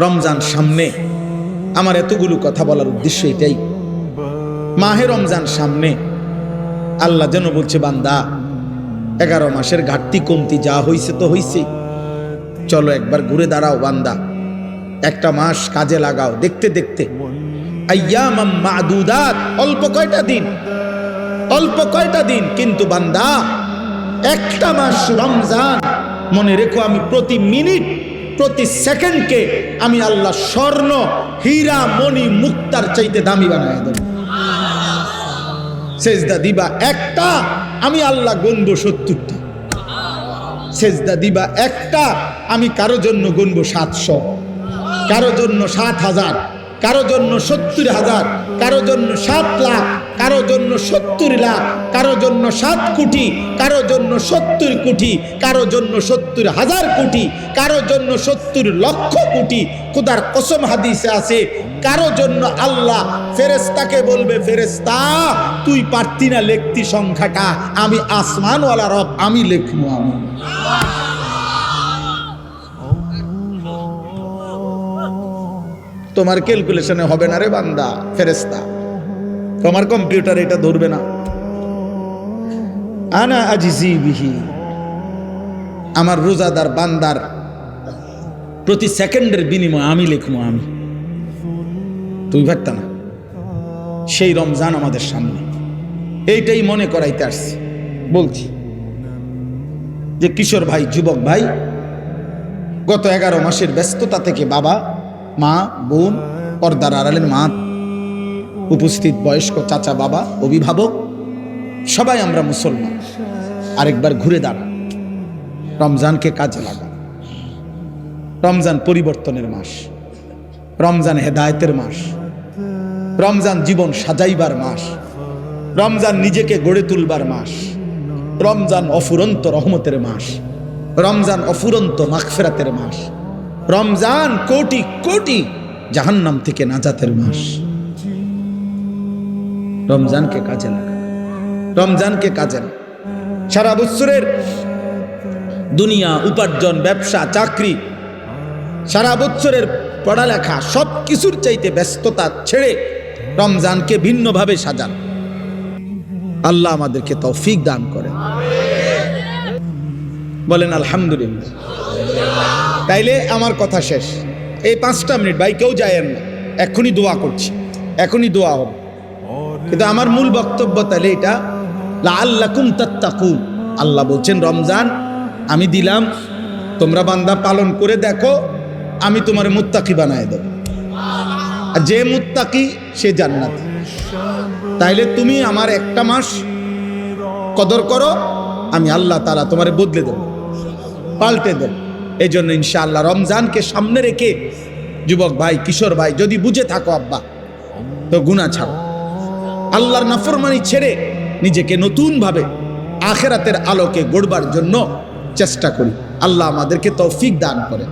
রমজান সামনে। আমার এতগুলো কথা বলার উদ্দেশ্য এটাই। মাহে রমজান সামনে। আল্লাহ যেন বলছে, বান্দা, এগারো মাসের ঘাটতি কমতি যা হইছে তো হইছে। চলো একবার ঘুরে দাঁড়াও, বান্দা। একটা মাস কাজে লাগাও, দেখতে দেখতে। অল্প কয়টা দিন। অল্প কয়টা দিন, কিন্তু বান্দা, একটা মাস রমজান। মনে রেখো আমি প্রতি মিনিট প্রতি সেকেন্ডকে আমি আল্লাহ স্বর্ণ, হীরা, মণি, মুক্তার চাইতে দামি বানায় দেব। সেজদা দিবা একটা, আমি আল্লাহ গণবো সত্তরটা। সেজদা দিবা একটা, আমি কারও জন্য গণবো সাতশো। কারও জন্য সাত হাজার। কারও জন্য সত্তর হাজার, কারও জন্য সাত লাখ, কারও জন্য সত্তর লাখ, কারও জন্য সাত কোটি, কারও জন্য সত্তর কোটি, কারও জন্য সত্তর হাজার কোটি, কারও জন্য সত্তর লক্ষ কোটি। খুদার কসম হাদিসে আছে, কারও জন্য আল্লাহ ফেরেস্তাকে বলবে ফেরেস্তা তুই পারতি না লেখতি সংখ্যাটা, আমি আসমানওয়ালা রব, আমি লেখবো আমি। তোমার ক্যালকুলেশনে হবে না রে বান্দা ফেরেস্তা তোমার কম্পিউটার এটা ধরবে না। আনা আজিজি বিহি। আমার রোজাদার বান্দার প্রতি সেকেন্ডের বিনিময় আমি লিখব আমি। তুই ভাবতা না, সেই রমজান আমাদের সামনে। এইটাই মনে করাইতে আসছি। বলছি যে কিশোর ভাই, যুবক ভাই, গত এগারো মাসের ব্যস্ততা থেকে বাবা মা, বোন, পর্দার আড়ালের মা, উপস্থিত বয়স্ক চাচা, বাবা, অভিভাবক, সবাই আমরা মুসলমান। আরেকবার ঘুরে দাঁড়া। রমজানকে কাজে লাগা। রমজান পরিবর্তনের মাস। রমজান হেদায়তের মাস। রমজান জীবন সাজাইবার মাস। রমজান নিজেকে গড়ে তুলবার মাস। রমজান অফুরন্ত রহমতের মাস। রমজান অফুরন্ত মাখফেরাতের মাস। রমজান কোটি কোটি জাহান্নাম থেকে নাজাতের মাস। রমজানকে কাজে লাগা রমজানকে কাজে সারা বৎসরের দুনিয়া, উপার্জন, ব্যবসা, চাকরি, সারা বছরের পড়ালেখা সব কিছুর চাইতে ব্যস্ততা ছেড়ে রমজানকে ভিন্নভাবে সাজান। আল্লাহ আমাদেরকে তৌফিক দান করেন। বলেন আলহামদুলিল্লাহ। তাইলে আমার কথা শেষ। এই পাঁচটা মিনিট ভাই, কেউ যায়েন না। এখনই দোয়া করছি। এখনই দোয়া হবে। কিন্তু আমার মূল বক্তব্য তাহলে এটা আল্লাকুম তাত্তাকুন। আল্লাহ বলছেন, রমজান, আমি দিলাম, তোমরা বান্দা পালন করে দেখো, আমি তোমার মুত্তাকি বানায় দেব। আর যে মুত্তাকি, সে জান্নাত। তাইলে তুমি আমার একটা মাস কদর করো, আমি আল্লাহ তালা তোমারে বদলে দেব, পাল্টে দেব। এই জন্য ইনশাআল্লাহ রমজানকে সামনে রেখে, যুবক ভাই, কিশোর ভাই, যদি বুঝে থাকো আব্বা, তো গুণা ছাড়ো। আল্লাহর নাফরমানি ছেড়ে নিজেকে নতুনভাবে আখেরাতের আলোকে গড়বার জন্য চেষ্টা করি। আল্লাহ আমাদেরকে তৌফিক দান করে